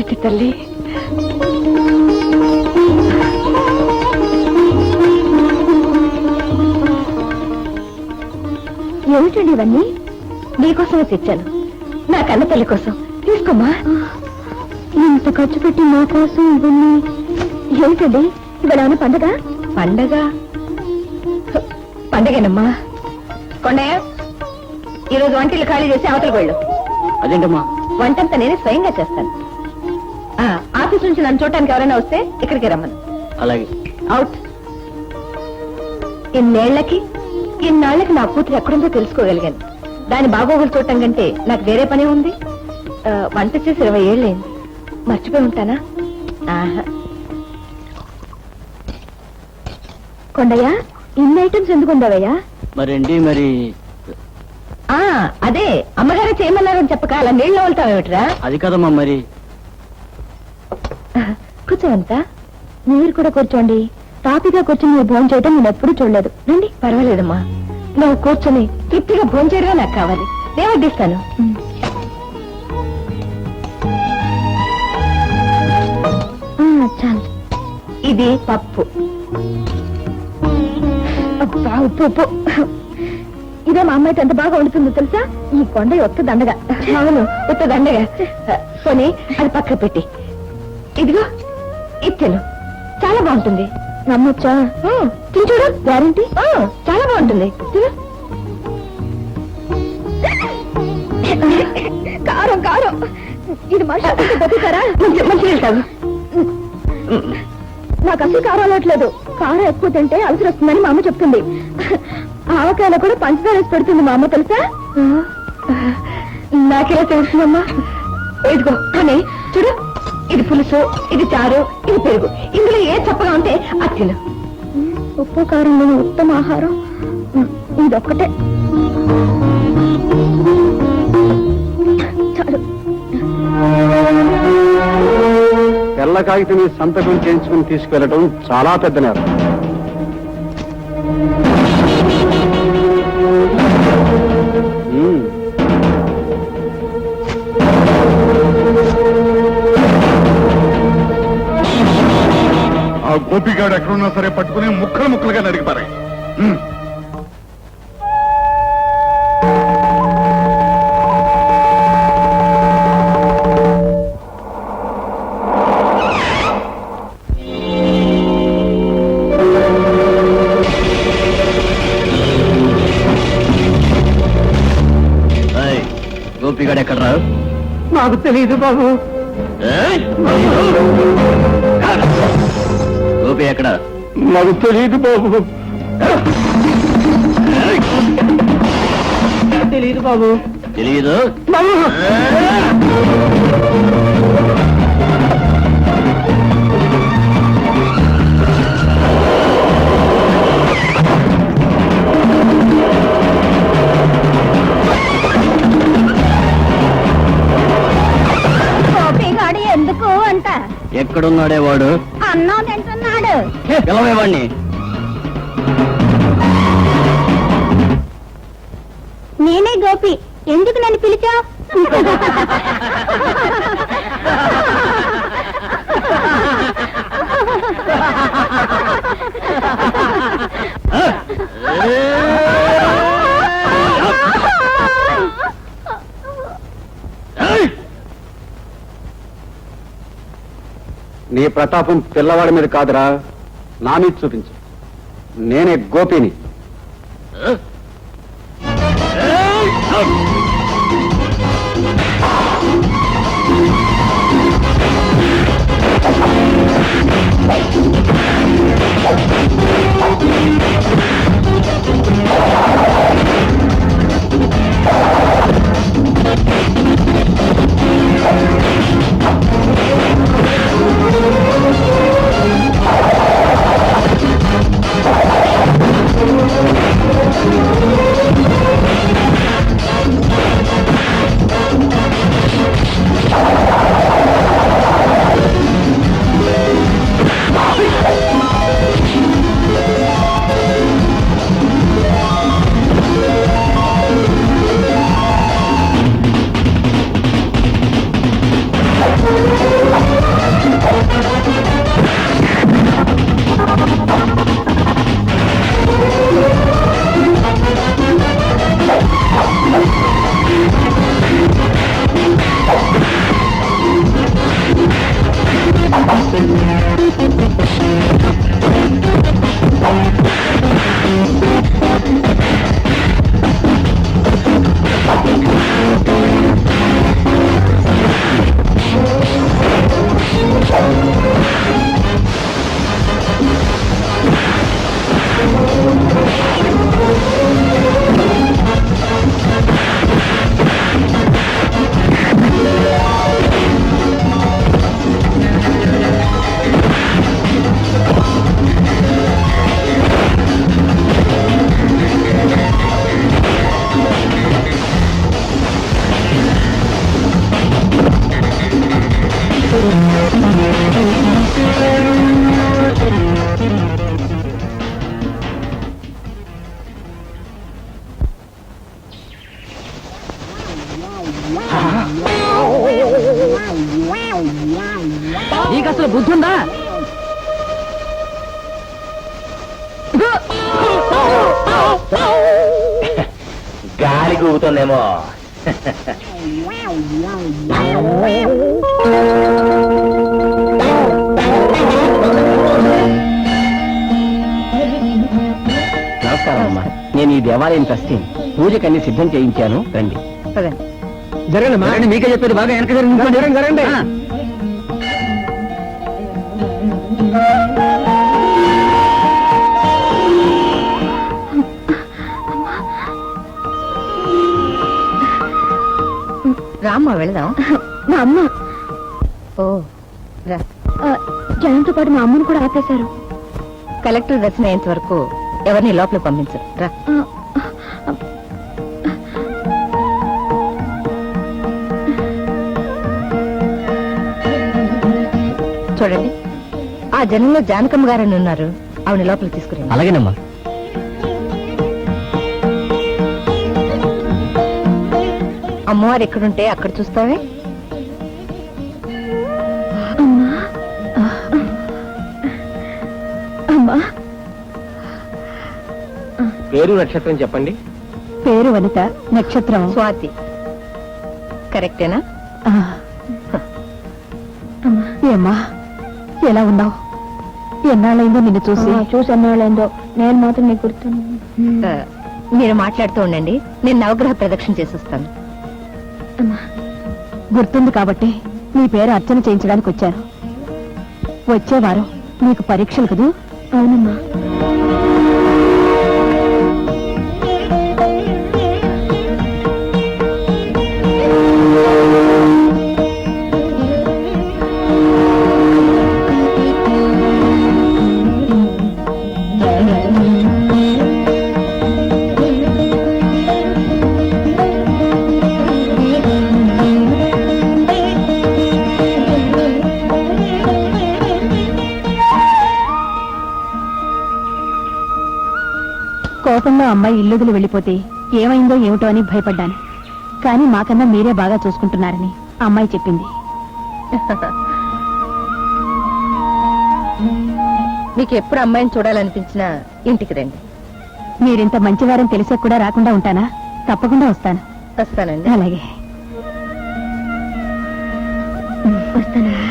చిట్టి తల్లి. ఏమిటండి ఇవన్నీ? నీకోసమే తెచ్చాను. నా కన్న తల్లి కోసం. తీసుకోమ్మా. ఇంత ఖర్చు పెట్టి నా కోసం ఇవన్నీ ఏమిటండి? ఇవాళ ఏమైనా పండగ? పండగ? పండగేనమ్మా. కొండయ్య ఈరోజు వంటిల్లు ఖాళీ చేసి అవతలకు వెళ్ళు. అదేంటమ్మా? వంటంతా నేనే స్వయంగా చేస్తాను. ఆ, ఆఫీస్ నుంచి నన్ను చూడటానికి ఎవరైనా వస్తే ఇక్కడికి రమ్మను. అలాగే. అవుట్. ఇన్నేళ్ళకి ఇన్నాళ్ళకి నా కూతురు ఎక్కడుందో తెలుసుకోగలిగాను. దాని బాగోగులు చూడటం కంటే నాకు వేరే పని ఉంది. వంట చేసి ఇరవై ఏళ్ళైంది. మర్చిపోయి ఉంటానా. కొండయ్య ఇన్ని ఐటమ్స్ ఎందుకు ఉండవయ్యా? మరేంటి మరి. ఆ, అదే అమ్మగారే చేయమన్నారని చెప్పక అలా నీళ్ళు వెళ్తావేమిట్రా అది కదమ్మా మరి. కూర్చోంత మీరు కూడా కూర్చోండి. తాపిగా కూర్చొని భోజనం చేయడం నేను ఎప్పుడూ చూడలేదు. రండి. పర్వాలేదమ్మా. నువ్వు కూర్చొని తృప్తిగా చేయడమే నాకు కావాలి. నేను వడ్డిస్తాను. చాలు. ఇది పప్పు. ఉప్పు ఉప్పు ఇదే మా అమ్మాయితో ఎంత బాగా వండుతుందో తెలుసా? ఈ కొండ ఒక్క దండగా. అవును ఒక్క దండగా. పోనీ అది పక్క పెట్టి. ఇదిగో ఇచ్చాను చాలా బాగుంటుంది. నమ్మొచ్చా తిని చూడు గ్యారంటీ చాలా బాగుంటుంది. కారం కారం. ఇది మనిషి బతుకుతారా మంచి వెళ్తావు నాకు అసలు కారం అలవట్లేదు. కారం ఎక్కువ తింటే అలసర వస్తుందని మా అమ్మ చెప్తుంది. ఆవకాయలో కూడా పంచదార వేసి పెడుతుంది మా అమ్మ తెలుసా? నాకెలా తెలుస్తుందమ్మా. ఇదిగో కానీ చూడు. ఇది పులుసు ఇది చారు ఇది పెరుగు. ఇందులో ఏ చప్పగా ఉంటే అది తిను. ఉప్పు కారం లేని ఉత్తమ ఆహారం. ఇదొక్కటే. చాలు. తెల్ల కాగితం సంతకం చేయించుకుని తీసుకెళ్ళడం చాలా పెద్ద నేరం. గోపిగాడు ఎక్కడున్నా సరే పట్టుకుని ముక్కలు ముక్కలుగా నరికి పారాయి. ఉమ్. ఏయ్, గోపిగాడు ఎక్కడ రా నాకు తెలియదు బాబు గోపి ఎక్కడ? నాకు తెలియదు బాబు. తెలియదు బాబు. తెలియదు ఎక్కడున్నాడే వాడు? అన్నం తింటున్నాడు పిలవే వాడిని నేనే గోపి. ఎందుకు నన్ను పిలిచా నీ ప్రతాపం పిల్లవాడి మీద కాదురా. నా మీద చూపించు. నేనే గోపిని. Thank నీకు అసలు బుద్ధి ఉందా గాలి కూగుతుందేమో. నమస్కారం అమ్మా నేను ఈ దేవాలయం ట్రస్టీ పూజకి అన్ని సిద్ధం చేయించాను. రండి. జరగండి మీకే చెప్పేది బాగా వెనక జరగండి. జరగండి జరగండి రామ్మా వెళదాం. మా అమ్మ. ఓ రా. జనంతో పాటు మా అమ్మను కూడా ఆపేశారు. కలెక్టర్ దర్శనం అయ్యేంత వరకు ఎవరిని లోపలికి పంపించరు. రా. ఆ జనంలో జానకమ్మ గారని ఉన్నారు. ఆవిడ లోపలికి తీసుకురండి. అలాగేనమ్మా. అమ్మవారు ఎక్కడుంటే అక్కడ చూస్తావే? అమ్మా. ఆ, అమ్మా. పేరు నక్షత్రం చెప్పండి. పేరు వనిత నక్షత్రం. స్వాతి. కరెక్టేనా. ఏమ్మా ఎలా ఉన్నావు? ఎన్నాళ్ళైందో నిన్ను చూసి. చూసి ఎన్నాళ్ళైందో. నేను మాత్రం నీకు గుర్తుంది ఆ, మీరు మాట్లాడుతూ ఉండండి. నేను నవగ్రహ ప్రదక్షిణ చేసొస్తాను. గుర్తుంది కాబట్టి నీ పేరు అర్చన చేయించడానికి వచ్చాను వచ్చేవారం. నీకు పరీక్షలు కదూ? అవునమ్మా. కోపంలో అమ్మాయి ఇల్లుదులు వెళ్ళిపోతే ఏమైందో ఏమిటో అని భయపడ్డాను. కానీ మాకన్నా మీరే బాగా చూసుకుంటున్నారని అమ్మాయి చెప్పింది. మీకు ఎప్పుడు అమ్మాయిని చూడాలనిపించినా ఇంటికి రండి. మీరింత మంచివారని తెలిసే కూడా రాకుండా ఉంటానా? తప్పకుండా వస్తాను. వస్తానండి. అలాగే. వస్తానా?